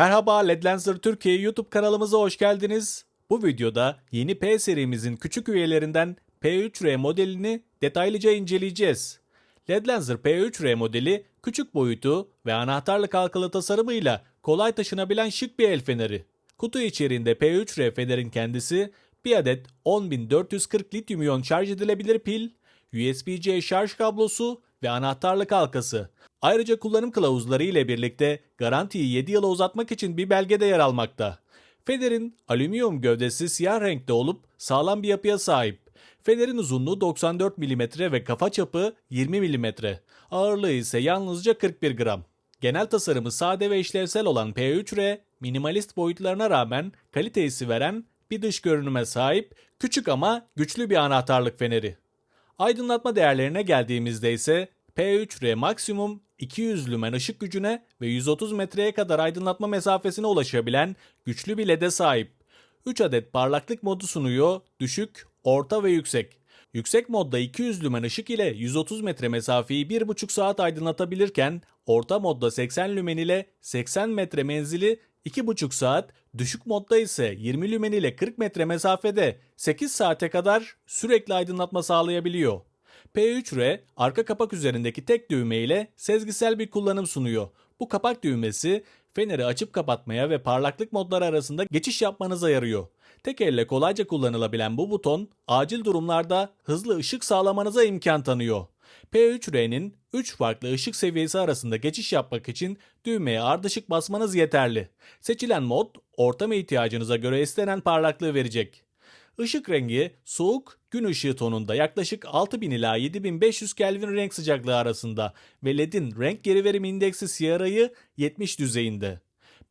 Merhaba Ledlenser Türkiye YouTube kanalımıza hoş geldiniz. Bu videoda yeni P serimizin küçük üyelerinden P3R modelini detaylıca inceleyeceğiz. Ledlenser P3R modeli küçük boyutu ve anahtarlık halkalı tasarımıyla kolay taşınabilen şık bir el feneri. Kutu içerisinde P3R fenerin kendisi bir adet 10440 lityum iyon şarj edilebilir pil, USB-C şarj kablosu ve anahtarlık halkası. Ayrıca kullanım kılavuzları ile birlikte garantiyi 7 yıla uzatmak için bir belge de yer almakta. Fener'in alüminyum gövdesi siyah renkte olup sağlam bir yapıya sahip. Fener'in uzunluğu 94 mm ve kafa çapı 20 mm. Ağırlığı ise yalnızca 41 gram. Genel tasarımı sade ve işlevsel olan P3R, minimalist boyutlarına rağmen kalitesi veren bir dış görünüme sahip, küçük ama güçlü bir anahtarlık feneri. Aydınlatma değerlerine geldiğimizde ise P3R maksimum 200 lümen ışık gücüne ve 130 metreye kadar aydınlatma mesafesine ulaşabilen güçlü bir LED'e sahip. 3 adet parlaklık modu sunuyor, düşük, orta ve yüksek. Yüksek modda 200 lümen ışık ile 130 metre mesafeyi 1,5 saat aydınlatabilirken orta modda 80 lümen ile 80 metre menzili 2,5 saat, düşük modda ise 20 lümen ile 40 metre mesafede 8 saate kadar sürekli aydınlatma sağlayabiliyor. P3R arka kapak üzerindeki tek düğme ile sezgisel bir kullanım sunuyor. Bu kapak düğmesi feneri açıp kapatmaya ve parlaklık modları arasında geçiş yapmanıza yarıyor. Tek elle kolayca kullanılabilen bu buton acil durumlarda hızlı ışık sağlamanıza imkan tanıyor. P3R'nin 3 farklı ışık seviyesi arasında geçiş yapmak için düğmeye ardışık basmanız yeterli. Seçilen mod ortam ihtiyacınıza göre istenen parlaklığı verecek. Işık rengi soğuk gün ışığı tonunda yaklaşık 6000 ila 7500 Kelvin renk sıcaklığı arasında ve LED'in renk geri verim indeksi siyarayı 70 düzeyinde.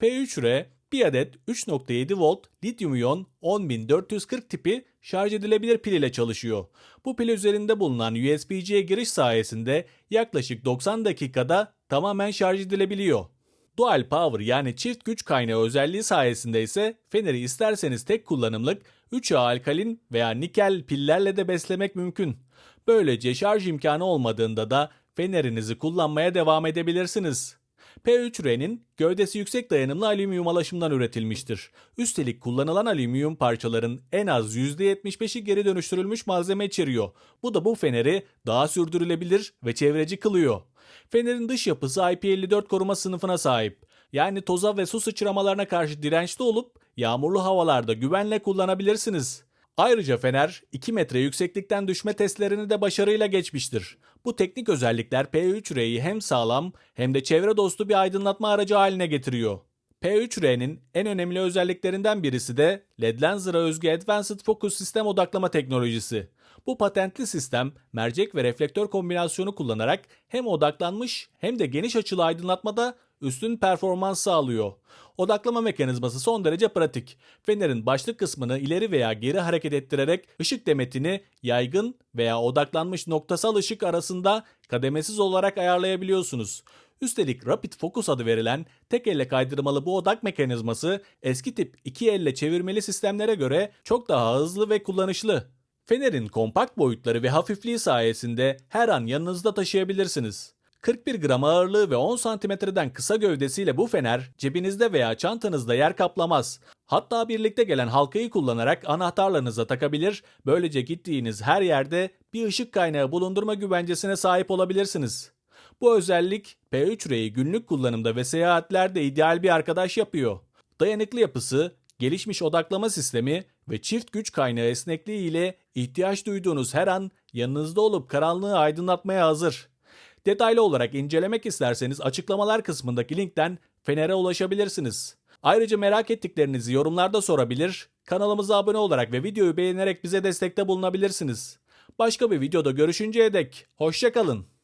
P3R bir adet 3.7 volt lityum iyon 10440 tipi şarj edilebilir pil ile çalışıyor. Bu pil üzerinde bulunan USB-C giriş sayesinde yaklaşık 90 dakikada tamamen şarj edilebiliyor. Dual Power yani çift güç kaynağı özelliği sayesinde ise feneri isterseniz tek kullanımlık 3A alkalin veya nikel pillerle de beslemek mümkün. Böylece şarj imkanı olmadığında da fenerinizi kullanmaya devam edebilirsiniz. P3R'nin gövdesi yüksek dayanımlı alüminyum alaşımdan üretilmiştir. Üstelik kullanılan alüminyum parçaların en az %75'i geri dönüştürülmüş malzeme içeriyor. Bu da bu feneri daha sürdürülebilir ve çevreci kılıyor. Fenerin dış yapısı IP54 koruma sınıfına sahip. Yani toza ve su sıçramalarına karşı dirençli olup yağmurlu havalarda güvenle kullanabilirsiniz. Ayrıca fener 2 metre yükseklikten düşme testlerini de başarıyla geçmiştir. Bu teknik özellikler P3R'yi hem sağlam hem de çevre dostu bir aydınlatma aracı haline getiriyor. P3R'nin en önemli özelliklerinden birisi de LED Lenser'a özgü Advanced Focus Sistem odaklama teknolojisi. Bu patentli sistem mercek ve reflektör kombinasyonu kullanarak hem odaklanmış hem de geniş açılı aydınlatmada üstün performans sağlıyor. Odaklama mekanizması son derece pratik. Fenerin başlık kısmını ileri veya geri hareket ettirerek ışık demetini yaygın veya odaklanmış noktasal ışık arasında kademesiz olarak ayarlayabiliyorsunuz. Üstelik Rapid Focus adı verilen tek elle kaydırmalı bu odak mekanizması eski tip iki elle çevirmeli sistemlere göre çok daha hızlı ve kullanışlı. Fenerin kompakt boyutları ve hafifliği sayesinde her an yanınızda taşıyabilirsiniz. 41 gram ağırlığı ve 10 santimetreden kısa gövdesiyle bu fener cebinizde veya çantanızda yer kaplamaz. Hatta birlikte gelen halkayı kullanarak anahtarlarınıza takabilir, böylece gittiğiniz her yerde bir ışık kaynağı bulundurma güvencesine sahip olabilirsiniz. Bu özellik P3R'yi günlük kullanımda ve seyahatlerde ideal bir arkadaş yapıyor. Dayanıklı yapısı, gelişmiş odaklama sistemi ve çift güç kaynağı esnekliği ile ihtiyaç duyduğunuz her an yanınızda olup karanlığı aydınlatmaya hazır. Detaylı olarak incelemek isterseniz açıklamalar kısmındaki linkten Fener'e ulaşabilirsiniz. Ayrıca merak ettiklerinizi yorumlarda sorabilir, kanalımıza abone olarak ve videoyu beğenerek bize destekte bulunabilirsiniz. Başka bir videoda görüşünceye dek hoşçakalın.